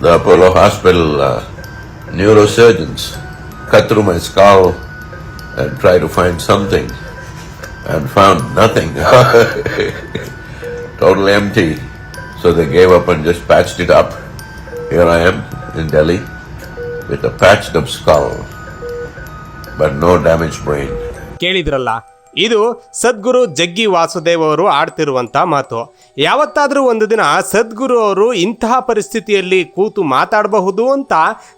the Apollo Hospital uh, neurosurgeons cut through my skull and tried to find something and found nothing. totally empty. So they gave up and just patched it up. Here I am in Delhi with a patched up skull, but no damaged brain. ಕೇಳಿದ್ರಲ್ಲ ಇದು ಸದ್ಗುರು ಜಗ್ಗಿ ವಾಸುದೇವ್ ಅವರು ಆಡ್ತಿರುವಂಥ ಮಾತು. ಯಾವತ್ತಾದರೂ ಒಂದು ದಿನ ಸದ್ಗುರು ಅವರು ಇಂತಹ ಪರಿಸ್ಥಿತಿಯಲ್ಲಿ ಕೂತು ಮಾತಾಡಬಹುದು ಅಂತ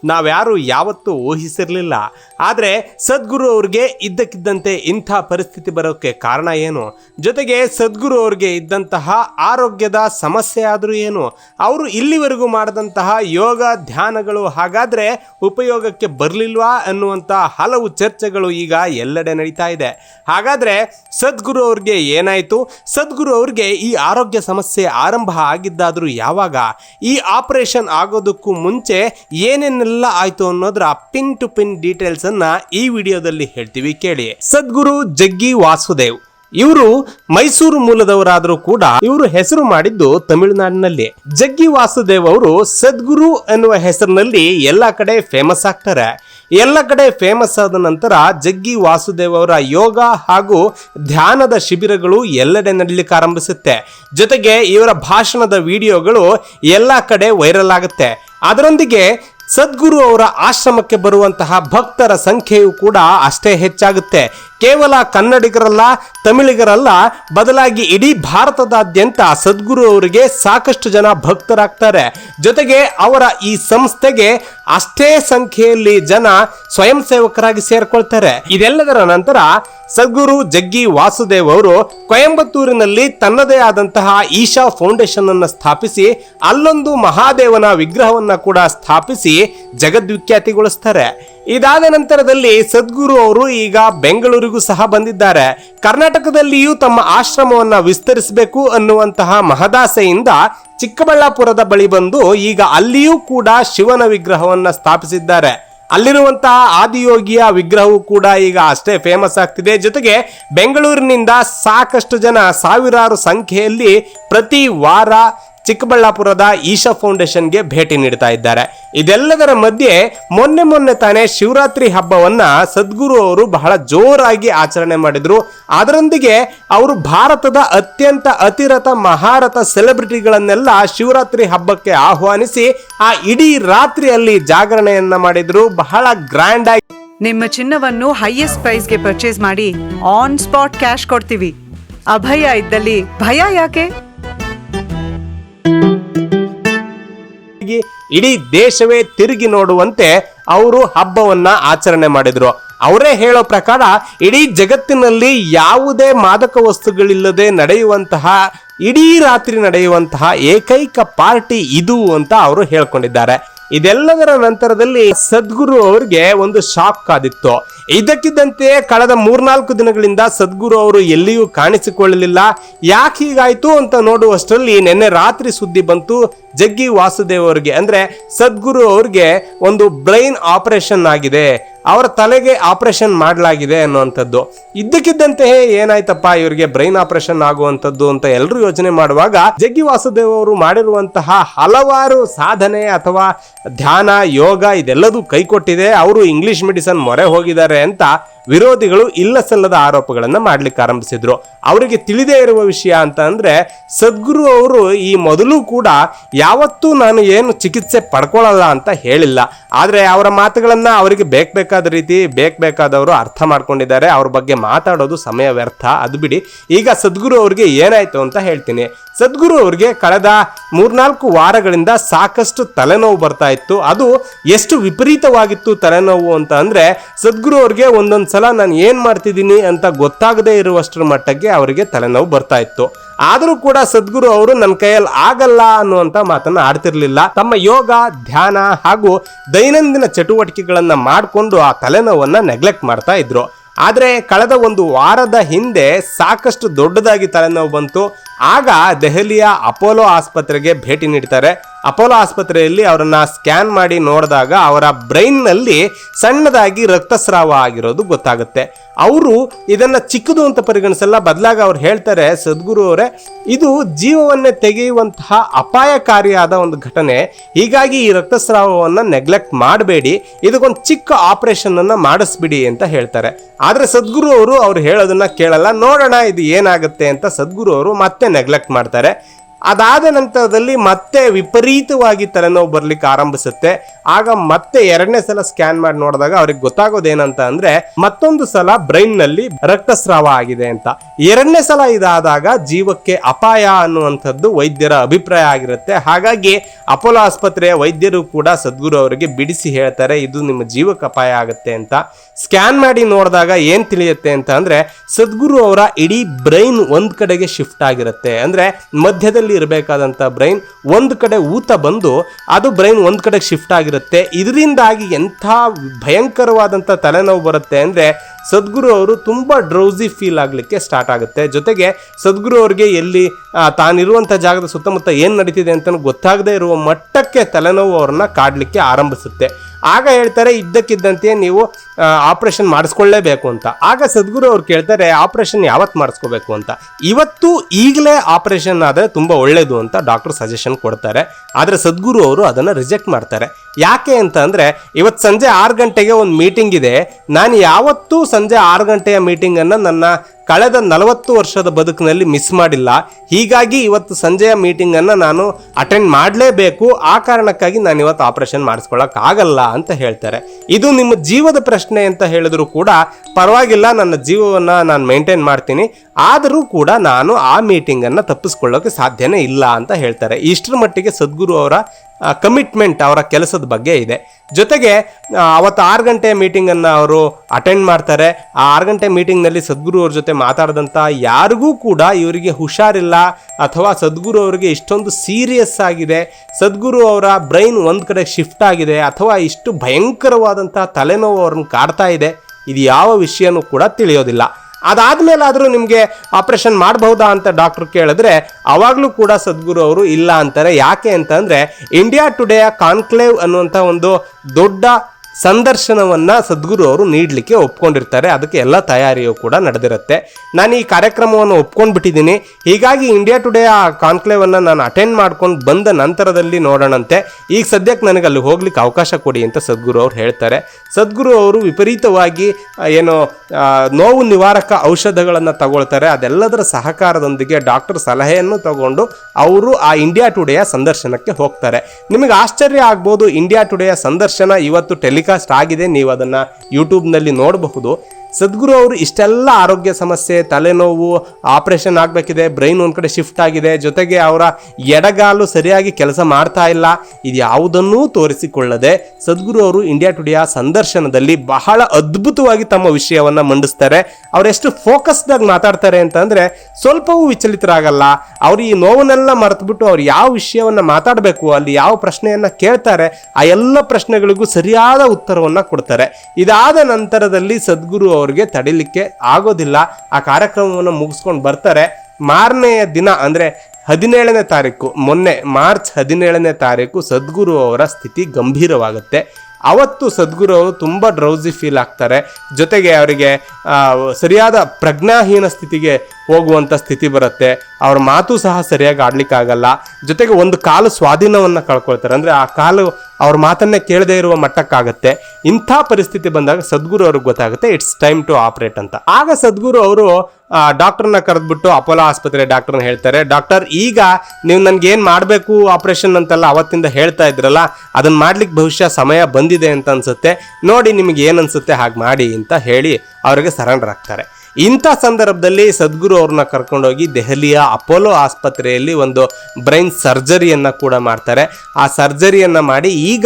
ನಾವ್ಯಾರು ಯಾವತ್ತೂ ಊಹಿಸಿರ್ಲಿಲ್ಲ. ಆದರೆ ಸದ್ಗುರು ಅವ್ರಿಗೆ ಇದ್ದಕ್ಕಿದ್ದಂತೆ ಇಂಥ ಪರಿಸ್ಥಿತಿ ಬರೋಕ್ಕೆ ಕಾರಣ ಏನು? ಜೊತೆಗೆ ಸದ್ಗುರು ಅವ್ರಿಗೆ ಇದ್ದಂತಹ ಆರೋಗ್ಯದ ಸಮಸ್ಯೆ ಆದರೂ ಏನು? ಅವರು ಇಲ್ಲಿವರೆಗೂ ಮಾಡಿದಂತಹ ಯೋಗ, ಧ್ಯಾನಗಳು ಹಾಗಾದ್ರೆ ಉಪಯೋಗಕ್ಕೆ ಬರಲಿಲ್ವಾ ಅನ್ನುವಂಥ ಹಲವು ಚರ್ಚೆಗಳು ಈಗ ಎಲ್ಲೆಡೆ ನಡೀತಾ ಇದೆ. ಹಾಗಾದ್ರೆ ಸದ್ಗುರು ಅವ್ರಿಗೆ ಏನಾಯಿತು? ಸದ್ಗುರು ಅವ್ರಿಗೆ ಈ ಆರೋಗ್ಯ ಸಮಸ್ಯೆ ಆರಂಭ ಆಗಿದ್ದಾದರೂ ಯಾವಾಗ? ಈ ಆಪರೇಷನ್ ಆಗೋದಕ್ಕೂ ಮುಂಚೆ ಏನೇನೆಲ್ಲ ಆಯ್ತು ಅನ್ನೋದ್ರ ಪಿನ್ ಟು ಪಿನ್ ಡೀಟೇಲ್ಸ್ ಅನ್ನ ಈ ವಿಡಿಯೋದಲ್ಲಿ ಹೇಳ್ತೀವಿ ಕೇಳಿ. ಸದ್ಗುರು ಜಗ್ಗಿ ವಾಸುದೇವ್. ಇವರು ಮೈಸೂರು ಮೂಲದವರಾದರೂ ಕೂಡ ಇವರು ಹೆಸರು ಮಾಡಿದ್ದು ತಮಿಳುನಾಡಿನಲ್ಲಿ. ಜಗ್ಗಿ ವಾಸುದೇವ್ ಅವರು ಸದ್ಗುರು ಅನ್ನುವ ಹೆಸರಿನಲ್ಲಿ ಎಲ್ಲ ಕಡೆ ಫೇಮಸ್ ಆಗ್ತಾರೆ. ಎಲ್ಲ ಕಡೆ ಫೇಮಸ್ ಆದ ನಂತರ ಜಗ್ಗಿ ವಾಸುದೇವ್ ಅವರ ಯೋಗ ಹಾಗೂ ಧ್ಯಾನದ ಶಿಬಿರಗಳು ಎಲ್ಲೆಡೆ ನಡೀಲಿಕ್ಕೆ ಆರಂಭಿಸುತ್ತೆ. ಜೊತೆಗೆ ಇವರ ಭಾಷಣದ ವಿಡಿಯೋಗಳು ಎಲ್ಲ ಕಡೆ ವೈರಲ್ ಆಗುತ್ತೆ. ಅದರೊಂದಿಗೆ ಸದ್ಗುರು ಅವರ ಆಶ್ರಮಕ್ಕೆ ಬರುವಂತಹ ಭಕ್ತರ ಸಂಖ್ಯೆಯು ಕೂಡ ಅಷ್ಟೇ ಹೆಚ್ಚಾಗುತ್ತೆ. ಕೇವಲ ಕನ್ನಡಿಗರಲ್ಲ, ತಮಿಳಿಗರಲ್ಲ, ಬದಲಾಗಿ ಇಡೀ ಭಾರತದಾದ್ಯಂತ ಸದ್ಗುರು ಅವರಿಗೆ ಸಾಕಷ್ಟು ಜನ ಭಕ್ತರಾಗ್ತಾರೆ. ಜೊತೆಗೆ ಅವರ ಈ ಸಂಸ್ಥೆಗೆ ಅಷ್ಟೇ ಸಂಖ್ಯೆಯಲ್ಲಿ ಜನ ಸ್ವಯಂ ಸೇವಕರಾಗಿ ಸೇರ್ಕೊಳ್ತಾರೆ. ಇದೆಲ್ಲದರ ನಂತರ ಸದ್ಗುರು ಜಗ್ಗಿ ವಾಸುದೇವ್ ಅವರು ಕೊಯಂಬತ್ತೂರಿನಲ್ಲಿ ತನ್ನದೇ ಆದಂತಹ ಈಶಾ ಫೌಂಡೇಶನ್ ಅನ್ನು ಸ್ಥಾಪಿಸಿ, ಅಲ್ಲೊಂದು ಮಹಾದೇವನ ವಿಗ್ರಹವನ್ನ ಕೂಡ ಸ್ಥಾಪಿಸಿ ಜಗದ್ವಿಖ್ಯಾತಿಗೊಳಿಸ್ತಾರೆ. ಇದಾದ ನಂತರದಲ್ಲಿ ಸದ್ಗುರು ಅವರು ಈಗ ಬೆಂಗಳೂರಿಗೂ ಸಹ ಬಂದಿದ್ದಾರೆ. ಕರ್ನಾಟಕದಲ್ಲಿಯೂ ತಮ್ಮ ಆಶ್ರಮವನ್ನ ವಿಸ್ತರಿಸಬೇಕು ಅನ್ನುವಂತಹ ಮಹದಾಸೆಯಿಂದ ಚಿಕ್ಕಬಳ್ಳಾಪುರದ ಬಳಿ ಬಂದು ಈಗ ಅಲ್ಲಿಯೂ ಕೂಡ ಶಿವನ ವಿಗ್ರಹವನ್ನ ಸ್ಥಾಪಿಸಿದ್ದಾರೆ. ಅಲ್ಲಿರುವಂತಹ ಆದಿಯೋಗಿಯ ವಿಗ್ರಹವು ಕೂಡ ಈಗ ಅಷ್ಟೇ ಫೇಮಸ್ ಆಗ್ತಿದೆ. ಜೊತೆಗೆ ಬೆಂಗಳೂರಿನಿಂದ ಸಾಕಷ್ಟು ಜನ ಸಾವಿರಾರು ಸಂಖ್ಯೆಯಲ್ಲಿ ಪ್ರತಿ ವಾರ ಚಿಕ್ಕಬಳ್ಳಾಪುರದ ಈಶಾ ಫೌಂಡೇಶನ್ಗೆ ಭೇಟಿ ನೀಡ್ತಾ ಇದ್ದಾರೆ. ಇದೆಲ್ಲದರ ಮಧ್ಯೆ ಮೊನ್ನೆ ಮೊನ್ನೆ ತಾನೇ ಶಿವರಾತ್ರಿ ಹಬ್ಬವನ್ನ ಸದ್ಗುರು ಅವರು ಬಹಳ ಜೋರಾಗಿ ಆಚರಣೆ ಮಾಡಿದ್ರು. ಅದರೊಂದಿಗೆ ಅವರು ಭಾರತದ ಅತ್ಯಂತ ಅತಿರಥ ಮಹಾರಥ ಸೆಲೆಬ್ರಿಟಿಗಳನ್ನೆಲ್ಲ ಶಿವರಾತ್ರಿ ಹಬ್ಬಕ್ಕೆ ಆಹ್ವಾನಿಸಿ ಆ ಇಡೀ ರಾತ್ರಿಯಲ್ಲಿ ಜಾಗರಣೆಯನ್ನ ಮಾಡಿದ್ರು. ಬಹಳ ಗ್ರ್ಯಾಂಡ್ ಆಗಿ ನಿಮ್ಮ ಚಿನ್ನವನ್ನು ಹೈಯೆಸ್ಟ್ ಪ್ರೈಸ್ಗೆ ಪರ್ಚೇಸ್ ಮಾಡಿ ಆನ್ ಸ್ಪಾಟ್ ಕ್ಯಾಶ್ ಕೊಡ್ತೀವಿ. ಅಭಯ ಇದ್ದಲ್ಲಿ ಭಯ ಯಾಕೆ? ಇಡೀ ದೇಶವೇ ತಿರುಗಿ ನೋಡುವಂತೆ ಅವರು ಹಬ್ಬವನ್ನ ಆಚರಣೆ ಮಾಡಿದ್ರು. ಅವರೇ ಹೇಳೋ ಪ್ರಕಾರ ಇಡೀ ಜಗತ್ತಿನಲ್ಲಿ ಯಾವುದೇ ಮಾದಕ ವಸ್ತುಗಳಿಲ್ಲದೆ ನಡೆಯುವಂತಹ, ಇಡೀ ರಾತ್ರಿ ನಡೆಯುವಂತಹ ಏಕೈಕ ಪಾರ್ಟಿ ಇದು ಅಂತ ಅವರು ಹೇಳ್ಕೊಂಡಿದ್ದಾರೆ. ಇದೆಲ್ಲದರ ನಂತರದಲ್ಲಿ ಸದ್ಗುರು ಅವರಿಗೆ ಒಂದು ಶಾಕ್ ಕಾದಿತ್ತು. ಇದಕ್ಕಿದ್ದಂತೆ ಕಳೆದ ಮೂರ್ನಾಲ್ಕು ದಿನಗಳಿಂದ ಸದ್ಗುರು ಅವರು ಎಲ್ಲಿಯೂ ಕಾಣಿಸಿಕೊಳ್ಳಲಿಲ್ಲ. ಯಾಕೆ ಹೀಗಾಯ್ತು ಅಂತ ನೋಡುವಷ್ಟರಲ್ಲಿ ನಿನ್ನೆ ರಾತ್ರಿ ಸುದ್ದಿ ಬಂತು ಜಗ್ಗಿ ವಾಸುದೇವ್ ಅವರಿಗೆ. ಅಂದ್ರೆ ಸದ್ಗುರು ಅವ್ರಿಗೆ ಒಂದು ಬ್ರೈನ್ ಆಪರೇಷನ್ ಆಗಿದೆ. ಅವರ ತಲೆಗೆ ಆಪರೇಷನ್ ಮಾಡಲಾಗಿದೆ ಅನ್ನುವಂಥದ್ದು. ಇದ್ದಕ್ಕಿದ್ದಂತೆ ಏನಾಯ್ತಪ್ಪ, ಇವರಿಗೆ ಬ್ರೈನ್ ಆಪರೇಷನ್ ಆಗುವಂಥದ್ದು ಅಂತ ಎಲ್ಲರೂ ಯೋಚನೆ ಮಾಡುವಾಗ ಜಗ್ಗಿ ವಾಸುದೇವ್ ಅವರು ಮಾಡಿರುವಂತಹ ಹಲವಾರು ಸಾಧನೆ ಅಥವಾ ಧ್ಯಾನ, ಯೋಗ, ಇದೆಲ್ಲದೂ ಕೈಕೊಟ್ಟಿದೆ. ಅವರು ಇಂಗ್ಲಿಷ್ ಮೆಡಿಸನ್ ಮೊರೆ ಹೋಗಿದ್ದಾರೆ ಅಂತ ವಿರೋಧಿಗಳು ಇಲ್ಲ ಸಲ್ಲದ ಆರೋಪಗಳನ್ನ ಮಾಡ್ಲಿಕ್ಕೆ ಆರಂಭಿಸಿದ್ರು. ಅವರಿಗೆ ತಿಳಿದೇ ಇರುವ ವಿಷಯ ಅಂತ ಅಂದ್ರೆ ಸದ್ಗುರು ಅವರು ಈ ಮೊದಲು ಕೂಡ ಯಾವತ್ತೂ ನಾನು ಏನು ಚಿಕಿತ್ಸೆ ಪಡ್ಕೊಳ್ಳಲ್ಲ ಅಂತ ಹೇಳಿಲ್ಲ. ಆದರೆ ಅವರ ಮಾತುಗಳನ್ನು ಅವರಿಗೆ ಬೇಕ್ ಬೇಕಾದ ರೀತಿ, ಬೇಕ್ ಬೇಕಾದವರು ಅರ್ಥ ಮಾಡ್ಕೊಂಡಿದ್ದಾರೆ. ಅವ್ರ ಬಗ್ಗೆ ಮಾತಾಡೋದು ಸಮಯ ವ್ಯರ್ಥ, ಅದು ಬಿಡಿ. ಈಗ ಸದ್ಗುರು ಅವರಿಗೆ ಏನಾಯ್ತು ಅಂತ ಹೇಳ್ತೀನಿ. ಸದ್ಗುರು ಅವ್ರಿಗೆ ಕಳೆದ ಮೂರ್ನಾಲ್ಕು ವಾರಗಳಿಂದ ಸಾಕಷ್ಟು ತಲೆನೋವು ಬರ್ತಾ ಇತ್ತು. ಅದು ಎಷ್ಟು ವಿಪರೀತವಾಗಿತ್ತು ತಲೆನೋವು ಅಂತ ಅಂದರೆ ಸದ್ಗುರು ಅವ್ರಿಗೆ ಒಂದೊಂದು ಸಲ ನಾನು ಏನು ಮಾಡ್ತಿದ್ದೀನಿ ಅಂತ ಗೊತ್ತಾಗದೇ ಇರುವಷ್ಟರ ಮಟ್ಟಕ್ಕೆ ಅವರಿಗೆ ತಲೆನೋವು ಬರ್ತಾ ಇತ್ತು. ಆದರೂ ಕೂಡ ಸದ್ಗುರು ಅವರು ನನ್ನ ಕೈಯಲ್ಲಿ ಆಗಲ್ಲ ಅನ್ನುವಂಥ ಮಾತನ್ನು ಆಡ್ತಿರಲಿಲ್ಲ. ತಮ್ಮ ಯೋಗ, ಧ್ಯಾನ ಹಾಗೂ ದೈನಂದಿನ ಚಟುವಟಿಕೆಗಳನ್ನು ಮಾಡಿಕೊಂಡು ಆ ತಲೆನೋವನ್ನು ನೆಗ್ಲೆಕ್ಟ್ ಮಾಡ್ತಾ ಇದ್ರು. ಆದರೆ ಕಳೆದ ಒಂದು ವಾರದ ಹಿಂದೆ ಸಾಕಷ್ಟು ದೊಡ್ಡದಾಗಿ ತಲೆನೋವು ಬಂತು. ಆಗ ದೆಹಲಿಯ ಅಪೋಲೋ ಆಸ್ಪತ್ರೆಗೆ ಭೇಟಿ ನೀಡ್ತಾರೆ. ಅಪೋಲೋ ಆಸ್ಪತ್ರೆಯಲ್ಲಿ ಅವರನ್ನು ಸ್ಕ್ಯಾನ್ ಮಾಡಿ ನೋಡಿದಾಗ ಅವರ ಬ್ರೈನ್ನಲ್ಲಿ ಸಣ್ಣದಾಗಿ ರಕ್ತಸ್ರಾವ ಆಗಿರೋದು ಗೊತ್ತಾಗುತ್ತೆ. ಅವರು ಇದನ್ನು ಚಿಕ್ಕದು ಅಂತ ಪರಿಗಣಿಸಲ್ಲ, ಬದಲಾಗಿ ಅವ್ರು ಹೇಳ್ತಾರೆ, ಸದ್ಗುರು ಅವರೇ, ಇದು ಜೀವವನ್ನೇ ತೆಗೆಯುವಂತಹ ಅಪಾಯಕಾರಿಯಾದ ಒಂದು ಘಟನೆ. ಹೀಗಾಗಿ ಈ ರಕ್ತಸ್ರಾವವನ್ನು ನೆಗ್ಲೆಕ್ಟ್ ಮಾಡಬೇಡಿ, ಇದಕ್ಕೊಂದು ಚಿಕ್ಕ ಆಪರೇಷನ್ ಅನ್ನ ಮಾಡಿಸ್ಬಿಡಿ ಅಂತ ಹೇಳ್ತಾರೆ. ಆದ್ರೆ ಸದ್ಗುರು ಅವರು ಅವ್ರು ಹೇಳೋದನ್ನ ಕೇಳಲ್ಲ. ನೋಡೋಣ, ಇದು ಏನಾಗುತ್ತೆ ಅಂತ ಸದ್ಗುರು ಅವರು ಮತ್ತೆ ನೆಗ್ಲೆಕ್ಟ್ ಮಾಡ್ತಾರೆ. ಅದಾದ ನಂತರದಲ್ಲಿ ಮತ್ತೆ ವಿಪರೀತವಾಗಿ ತಲೆನೋವು ಬರ್ಲಿಕ್ಕೆ ಆರಂಭಿಸುತ್ತೆ. ಆಗ ಮತ್ತೆ ಎರಡನೇ ಸಲ ಸ್ಕ್ಯಾನ್ ಮಾಡಿ ನೋಡಿದಾಗ ಅವ್ರಿಗೆ ಗೊತ್ತಾಗೋದೇನಂತ ಅಂದ್ರೆ ಮತ್ತೊಂದು ಸಲ ಬ್ರೈನ್ನಲ್ಲಿ ರಕ್ತಸ್ರಾವ ಆಗಿದೆ ಅಂತ. ಎರಡನೇ ಸಲ ಇದಾದಾಗ ಜೀವಕ್ಕೆ ಅಪಾಯ ಅನ್ನುವಂಥದ್ದು ವೈದ್ಯರ ಅಭಿಪ್ರಾಯ ಆಗಿರುತ್ತೆ. ಹಾಗಾಗಿ ಅಪೋಲೋ ಆಸ್ಪತ್ರೆಯ ವೈದ್ಯರು ಕೂಡ ಸದ್ಗುರು ಅವರಿಗೆ ಬಿಡಿಸಿ ಹೇಳ್ತಾರೆ, ಇದು ನಿಮ್ಮ ಜೀವಕ್ಕೆ ಅಪಾಯ ಆಗುತ್ತೆ ಅಂತ. ಸ್ಕ್ಯಾನ್ ಮಾಡಿ ನೋಡಿದಾಗ ಏನ್ ತಿಳಿಯುತ್ತೆ ಅಂತ ಅಂದ್ರೆ ಸದ್ಗುರು ಅವರ ಇಡೀ ಬ್ರೈನ್ ಒಂದ್ ಕಡೆಗೆ ಶಿಫ್ಟ್ ಆಗಿರುತ್ತೆ. ಅಂದ್ರೆ ಮಧ್ಯದಲ್ಲಿ ಇರಬೇಕಾದಂತ ಬ್ರೈನ್ ಒಂದು ಕಡೆ ಊತ ಬಂದು ಅದು ಬ್ರೈನ್ ಒಂದು ಕಡೆ ಶಿಫ್ಟ್ ಆಗಿರುತ್ತೆ. ಇದರಿಂದಾಗಿ ಎಂಥ ಭಯಂಕರವಾದಂಥ ತಲೆನೋವು ಬರುತ್ತೆ ಅಂದರೆ ಸದ್ಗುರು ಅವರು ತುಂಬ ಡ್ರೌಸಿ ಫೀಲ್ ಆಗಲಿಕ್ಕೆ ಸ್ಟಾರ್ಟ್ ಆಗುತ್ತೆ. ಜೊತೆಗೆ ಸದ್ಗುರು ಅವರಿಗೆ ಎಲ್ಲಿ ತಾನಿರುವಂಥ ಜಾಗದ ಸುತ್ತಮುತ್ತ ಏನು ನಡೀತಿದೆ ಅಂತ ಗೊತ್ತಾಗದೇ ಇರುವ ಮಟ್ಟಕ್ಕೆ ತಲೆನೋವು ಅವ್ರನ್ನ ಕಾಡಲಿಕ್ಕೆ ಆರಂಭಿಸುತ್ತೆ. ಆಗ ಹೇಳ್ತಾರೆ, ಇದ್ದಕ್ಕಿದ್ದಂತೆ ನೀವು ಆಪರೇಷನ್ ಮಾಡಿಸ್ಕೊಳ್ಳೇಬೇಕು ಅಂತ. ಆಗ ಸದ್ಗುರು ಅವ್ರು ಕೇಳ್ತಾರೆ ಆಪರೇಷನ್ ಯಾವತ್ತು ಮಾಡಿಸ್ಕೋಬೇಕು ಅಂತ. ಇವತ್ತು ಈಗಲೇ ಆಪರೇಷನ್ ಆದರೆ ತುಂಬ ಒಳ್ಳೆಯದು ಅಂತ ಡಾಕ್ಟರ್ ಸಜೆಷನ್ ಕೊಡ್ತಾರೆ. ಆದರೆ ಸದ್ಗುರು ಅವರು ಅದನ್ನು ರಿಜೆಕ್ಟ್ ಮಾಡ್ತಾರೆ. ಯಾಕೆ ಅಂತ ಅಂದರೆ ಇವತ್ತು ಸಂಜೆ ಆರು ಗಂಟೆಗೆ ಒಂದು ಮೀಟಿಂಗ್ ಇದೆ. ನಾನು ಯಾವತ್ತೂ ಸಂಜೆ ಆರು ಗಂಟೆಯ ಮೀಟಿಂಗನ್ನು ನನ್ನ ಕಳೆದ ನಲವತ್ತು ವರ್ಷದ ಬದುಕಿನಲ್ಲಿ ಮಿಸ್ ಮಾಡಿಲ್ಲ. ಹೀಗಾಗಿ ಇವತ್ತು ಸಂಜೆಯ ಮೀಟಿಂಗ್ ಮೀಟಿಂಗನ್ನು ನಾನು ಅಟೆಂಡ್ ಮಾಡಲೇಬೇಕು. ಆ ಕಾರಣಕ್ಕಾಗಿ ನಾನು ಇವತ್ತು ಆಪರೇಷನ್ ಮಾಡಿಸ್ಕೊಳಕ್ ಆಗಲ್ಲ ಅಂತ ಹೇಳ್ತಾರೆ. ಇದು ನಿಮ್ಮ ಜೀವದ ಪ್ರಶ್ನೆ ಅಂತ ಹೇಳಿದ್ರು ಕೂಡ ಪರವಾಗಿಲ್ಲ, ನನ್ನ ಜೀವವನ್ನು ನಾನು ಮೇಂಟೈನ್ ಮಾಡ್ತೀನಿ. ಆದರೂ ಕೂಡ ನಾನು ಆ ಮೀಟಿಂಗನ್ನು ತಪ್ಪಿಸ್ಕೊಳ್ಳೋಕೆ ಸಾಧ್ಯನೇ ಇಲ್ಲ ಅಂತ ಹೇಳ್ತಾರೆ. ಇಷ್ಟರ ಮಟ್ಟಿಗೆ ಸದ್ಗುರು ಅವರ ಕಮಿಟ್ಮೆಂಟ್ ಅವರ ಕೆಲಸದ ಬಗ್ಗೆ ಇದೆ. ಜೊತೆಗೆ ಅವತ್ತು ಆರು ಗಂಟೆ ಮೀಟಿಂಗನ್ನು ಅವರು ಅಟೆಂಡ್ ಮಾಡ್ತಾರೆ. ಆ ಆರು ಗಂಟೆ ಮೀಟಿಂಗ್ನಲ್ಲಿ ಸದ್ಗುರು ಅವ್ರ ಜೊತೆ ಮಾತಾಡಿದಂಥ ಯಾರಿಗೂ ಕೂಡ ಇವರಿಗೆ ಹುಷಾರಿಲ್ಲ ಅಥವಾ ಸದ್ಗುರು ಅವರಿಗೆ ಇಷ್ಟೊಂದು ಸೀರಿಯಸ್ ಆಗಿದೆ. ಸದ್ಗುರು ಅವರ ಬ್ರೈನ್ ಒಂದು ಕಡೆ ಶಿಫ್ಟ್ ಆಗಿದೆ ಅಥವಾ ಇಷ್ಟು ಭಯಂಕರವಾದಂಥ ತಲೆನೋವು ಅವ್ರನ್ನ ಕಾಡ್ತಾ ಇದೆ. ಇದು ಯಾವ ವಿಷಯನೂ ಕೂಡ ತಿಳಿಯೋದಿಲ್ಲ. ಅದಾದ್ಮೇಲಾದ್ರೂ ನಿಮಗೆ ಆಪರೇಷನ್ ಮಾಡಬಹುದಾ ಅಂತ ಡಾಕ್ಟರ್ ಕೇಳಿದ್ರೆ ಅವಾಗಲೂ ಕೂಡ ಸದ್ಗುರು ಅವರು ಇಲ್ಲ ಅಂತಾರೆ. ಯಾಕೆ ಅಂತಂದರೆ ಇಂಡಿಯಾ ಟುಡೇಯ ಕಾನ್ಕ್ಲೇವ್ ಅನ್ನುವಂಥ ಒಂದು ದೊಡ್ಡ ಸಂದರ್ಶನವನ್ನ ಸದ್ಗುರು ಅವರು ನೀಡಲಿಕ್ಕೆ ಒಪ್ಕೊಂಡಿರ್ತಾರೆ. ಅದಕ್ಕೆ ಎಲ್ಲ ತಯಾರಿಯು ಕೂಡ ನಡೆದಿರುತ್ತೆ. ನಾನು ಈ ಕಾರ್ಯಕ್ರಮವನ್ನು ಒಪ್ಕೊಂಡ್ಬಿಟ್ಟಿದ್ದೀನಿ. ಹೀಗಾಗಿ ಇಂಡಿಯಾ ಟುಡೇ ಆ ಕಾನ್ಕ್ಲೇವನ್ನು ನಾನು ಅಟೆಂಡ್ ಮಾಡ್ಕೊಂಡು ಬಂದ ನಂತರದಲ್ಲಿ ನೋಡೋಣಂತೆ. ಈಗ ಸದ್ಯಕ್ಕೆ ನನಗೆ ಅಲ್ಲಿ ಹೋಗ್ಲಿಕ್ಕೆ ಅವಕಾಶ ಕೊಡಿ ಅಂತ ಸದ್ಗುರು ಅವ್ರು ಹೇಳ್ತಾರೆ. ಸದ್ಗುರು ಅವರು ವಿಪರೀತವಾಗಿ ಏನು ನೋವು ನಿವಾರಕ ಔಷಧಗಳನ್ನು ತಗೊಳ್ತಾರೆ. ಅದೆಲ್ಲದರ ಸಹಕಾರದೊಂದಿಗೆ ಡಾಕ್ಟರ್ ಸಲಹೆಯನ್ನು ತಗೊಂಡು ಅವರು ಆ ಇಂಡಿಯಾ ಟುಡೇಯ ಸಂದರ್ಶನಕ್ಕೆ ಹೋಗ್ತಾರೆ. ನಿಮಗೆ ಆಶ್ಚರ್ಯ ಆಗ್ಬೋದು ಇಂಡಿಯಾ ಟುಡೇಯ ಸಂದರ್ಶನ ಇವತ್ತು ಟೆಲಿಕಾಸ್ಟ್ ಆಗಿದೆ ನೀವು ಅದನ್ನು ಯೂಟ್ಯೂಬ್ನಲ್ಲಿ ನೋಡಬಹುದು. ಸದ್ಗುರು ಅವರು ಇಷ್ಟೆಲ್ಲ ಆರೋಗ್ಯ ಸಮಸ್ಯೆ, ತಲೆನೋವು, ಆಪರೇಷನ್ ಆಗಬೇಕಿದೆ, ಬ್ರೈನ್ ಒಂದು ಕಡೆ ಶಿಫ್ಟ್ ಆಗಿದೆ, ಜೊತೆಗೆ ಅವರ ಎಡಗಾಲು ಸರಿಯಾಗಿ ಕೆಲಸ ಮಾಡ್ತಾ ಇಲ್ಲ, ಇದು ಯಾವುದನ್ನೂ ತೋರಿಸಿಕೊಳ್ಳದೆ ಸದ್ಗುರು ಅವರು ಇಂಡಿಯಾ ಟುಡೇ ಸಂದರ್ಶನದಲ್ಲಿ ಬಹಳ ಅದ್ಭುತವಾಗಿ ತಮ್ಮ ವಿಷಯವನ್ನು ಮಂಡಿಸ್ತಾರೆ. ಅವರೆಷ್ಟು ಆಗಿ ಮಾತಾಡ್ತಾರೆ ಅಂತಂದರೆ ಸ್ವಲ್ಪವೂ ವಿಚಲಿತರಾಗಲ್ಲ. ಅವರು ಈ ನೋವನ್ನೆಲ್ಲ ಮರೆತುಬಿಟ್ಟು ಅವ್ರು ಯಾವ ವಿಷಯವನ್ನು ಮಾತಾಡಬೇಕು, ಅಲ್ಲಿ ಯಾವ ಪ್ರಶ್ನೆಯನ್ನು ಕೇಳ್ತಾರೆ, ಆ ಎಲ್ಲ ಪ್ರಶ್ನೆಗಳಿಗೂ ಸರಿಯಾದ ಉತ್ತರವನ್ನು ಕೊಡ್ತಾರೆ. ಇದಾದ ನಂತರದಲ್ಲಿ ಸದ್ಗುರು ಅವರಿಗೆ ತಡಿಲಿಕ್ಕೆ ಆಗೋದಿಲ್ಲ. ಆ ಕಾರ್ಯಕ್ರಮವನ್ನು ಮುಗಿಸ್ಕೊಂಡು ಬರ್ತಾರೆ. ಮಾರನೆಯ ದಿನ ಅಂದರೆ ಹದಿನೇಳನೇ ತಾರೀಕು. ಮೊನ್ನೆ ಮಾರ್ಚ್ ಹದಿನೇಳನೇ ತಾರೀಕು ಸದ್ಗುರು ಅವರ ಸ್ಥಿತಿ ಗಂಭೀರವಾಗುತ್ತೆ. ಅವತ್ತು ಸದ್ಗುರು ಅವರು ತುಂಬ ಡ್ರೌಸಿ ಫೀಲ್ ಆಗ್ತಾರೆ. ಜೊತೆಗೆ ಅವರಿಗೆ ಸರಿಯಾದ ಪ್ರಜ್ಞಾಹೀನ ಸ್ಥಿತಿಗೆ ಹೋಗುವಂಥ ಸ್ಥಿತಿ ಬರುತ್ತೆ. ಅವ್ರ ಮಾತು ಸಹ ಸರಿಯಾಗಿ ಆಡಲಿಕ್ಕಾಗಲ್ಲ. ಜೊತೆಗೆ ಒಂದು ಕಾಲು ಸ್ವಾಧೀನವನ್ನು ಕಳ್ಕೊಳ್ತಾರೆ. ಅಂದರೆ ಆ ಕಾಲು ಅವ್ರ ಮಾತನ್ನ ಕೇಳದೇ ಇರುವ ಮಟ್ಟಕ್ಕಾಗತ್ತೆ. ಇಂಥ ಪರಿಸ್ಥಿತಿ ಬಂದಾಗ ಸದ್ಗುರು ಅವ್ರಿಗೆ ಗೊತ್ತಾಗುತ್ತೆ ಇಟ್ಸ್ ಟೈಮ್ ಟು ಆಪರೇಟ್ ಅಂತ. ಆಗ ಸದ್ಗುರು ಅವರು ಡಾಕ್ಟರ್ನ ಕರೆದ್ಬಿಟ್ಟು ಅಪೋಲೋ ಆಸ್ಪತ್ರೆ ಡಾಕ್ಟರ್ನ ಹೇಳ್ತಾರೆ, ಡಾಕ್ಟರ್, ಈಗ ನೀವು ನನ್ಗೆ ಏನು ಮಾಡಬೇಕು ಆಪರೇಷನ್ ಅಂತೆಲ್ಲ ಅವತ್ತಿಂದ ಹೇಳ್ತಾ ಇದ್ರಲ್ಲ ಅದನ್ನ ಮಾಡ್ಲಿಕ್ಕೆ ಭವಿಷ್ಯ ಸಮಯ ಬಂದಿದೆ ಅಂತ ಅನ್ಸುತ್ತೆ. ನೋಡಿ ನಿಮಗೆ ಏನು ಅನ್ಸುತ್ತೆ ಹಾಗೆ ಮಾಡಿ ಅಂತ ಹೇಳಿ ಅವರಿಗೆ ಸರೆಂಡರ್ ಆಗ್ತಾರೆ ಇಂಥ ಸಂದರ್ಭದಲ್ಲಿ ಸದ್ಗುರು ಅವ್ರನ್ನ ಕರ್ಕೊಂಡೋಗಿ ದೆಹಲಿಯ ಅಪೋಲೋ ಆಸ್ಪತ್ರೆಯಲ್ಲಿ ಒಂದು ಬ್ರೈನ್ ಸರ್ಜರಿಯನ್ನು ಕೂಡ ಮಾಡ್ತಾರೆ. ಆ ಸರ್ಜರಿಯನ್ನು ಮಾಡಿ ಈಗ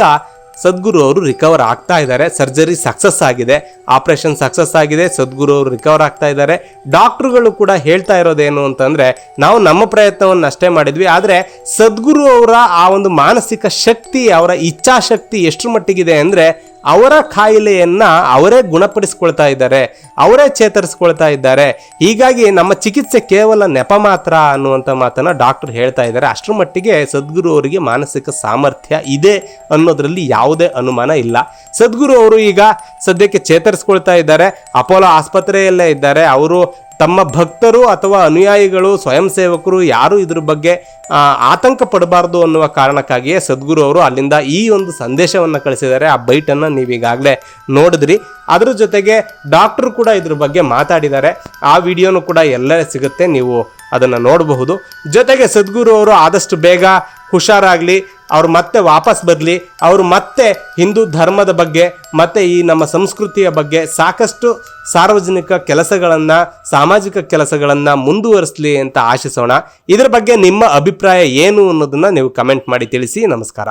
ಸದ್ಗುರು ಅವರು ರಿಕವರ್ ಆಗ್ತಾ ಇದ್ದಾರೆ. ಸರ್ಜರಿ ಸಕ್ಸಸ್ ಆಗಿದೆ. ಆಪರೇಷನ್ ಸಕ್ಸಸ್ ಆಗಿದೆ. ಸದ್ಗುರು ಅವರು ರಿಕವರ್ ಆಗ್ತಾ ಇದ್ದಾರೆ. ಡಾಕ್ಟ್ರುಗಳು ಕೂಡ ಹೇಳ್ತಾ ಇರೋದೇನು ಅಂತಂದ್ರೆ, ನಾವು ನಮ್ಮ ಪ್ರಯತ್ನವನ್ನು ಅಷ್ಟೇ ಮಾಡಿದ್ವಿ, ಆದರೆ ಸದ್ಗುರು ಅವರ ಆ ಒಂದು ಮಾನಸಿಕ ಶಕ್ತಿ, ಅವರ ಇಚ್ಛಾಶಕ್ತಿ ಎಷ್ಟು ಮಟ್ಟಿಗಿದೆ ಅಂದರೆ, ಅವರ ಕಾಯಿಲೆಯನ್ನು ಅವರೇ ಗುಣಪಡಿಸ್ಕೊಳ್ತಾ ಇದ್ದಾರೆ, ಅವರೇ ಚೇತರಿಸ್ಕೊಳ್ತಾ ಇದ್ದಾರೆ. ಹೀಗಾಗಿ ನಮ್ಮ ಚಿಕಿತ್ಸೆ ಕೇವಲ ನೆಪ ಮಾತ್ರ ಅನ್ನುವಂಥ ಮಾತನ್ನು ಡಾಕ್ಟರ್ ಹೇಳ್ತಾ ಇದ್ದಾರೆ. ಅಷ್ಟರ ಮಟ್ಟಿಗೆ ಸದ್ಗುರು ಅವರಿಗೆ ಮಾನಸಿಕ ಸಾಮರ್ಥ್ಯ ಇದೆ ಅನ್ನೋದ್ರಲ್ಲಿ ಯಾವುದೇ ಅನುಮಾನ ಇಲ್ಲ. ಸದ್ಗುರು ಅವರು ಈಗ ಸದ್ಯಕ್ಕೆ ಚೇತರಿಸ್ಕೊಳ್ತಾ ಇದ್ದಾರೆ. ಅಪೋಲೋ ಆಸ್ಪತ್ರೆಯಲ್ಲೇ ಇದ್ದಾರೆ. ಅವರು ತಮ್ಮ ಭಕ್ತರು ಅಥವಾ ಅನುಯಾಯಿಗಳು, ಸ್ವಯಂ ಸೇವಕರು ಯಾರು ಇದ್ರ ಬಗ್ಗೆ ಆತಂಕ ಪಡಬಾರ್ದು ಅನ್ನುವ ಕಾರಣಕ್ಕಾಗಿಯೇ ಸದ್ಗುರು ಅವರು ಅಲ್ಲಿಂದ ಈ ಒಂದು ಸಂದೇಶವನ್ನು ಕಳಿಸಿದ್ದಾರೆ. ಆ ಬೈಟನ್ನು ನೀವೀಗಾಗಲೇ ನೋಡಿದ್ರಿ. ಅದ್ರ ಜೊತೆಗೆ ಡಾಕ್ಟರ್ ಕೂಡ ಇದ್ರ ಬಗ್ಗೆ ಮಾತಾಡಿದ್ದಾರೆ. ಆ ವಿಡಿಯೋನು ಕೂಡ ಎಲ್ಲ ಸಿಗುತ್ತೆ. ನೀವು ಅದನ್ನು ನೋಡಬಹುದು. ಜೊತೆಗೆ ಸದ್ಗುರು ಅವರು ಆದಷ್ಟು ಬೇಗ ಹುಷಾರಾಗಲಿ. ಅವ್ರು ಮತ್ತೆ ವಾಪಸ್ ಬರಲಿ, ಅವರು ಮತ್ತೆ ಹಿಂದೂ ಧರ್ಮದ ಬಗ್ಗೆ, ಮತ್ತೆ ಈ ನಮ್ಮ ಸಂಸ್ಕೃತಿಯ ಬಗ್ಗೆ ಸಾಕಷ್ಟು ಸಾರ್ವಜನಿಕ ಕೆಲಸಗಳನ್ನು, ಸಾಮಾಜಿಕ ಕೆಲಸಗಳನ್ನು ಮುಂದುವರಿಸಲಿ ಅಂತ ಆಶಿಸೋಣ. ಇದರ ಬಗ್ಗೆ ನಿಮ್ಮ ಅಭಿಪ್ರಾಯ ಏನು ಅನ್ನೋದನ್ನು ನೀವು ಕಮೆಂಟ್ ಮಾಡಿ ತಿಳಿಸಿ. ನಮಸ್ಕಾರ.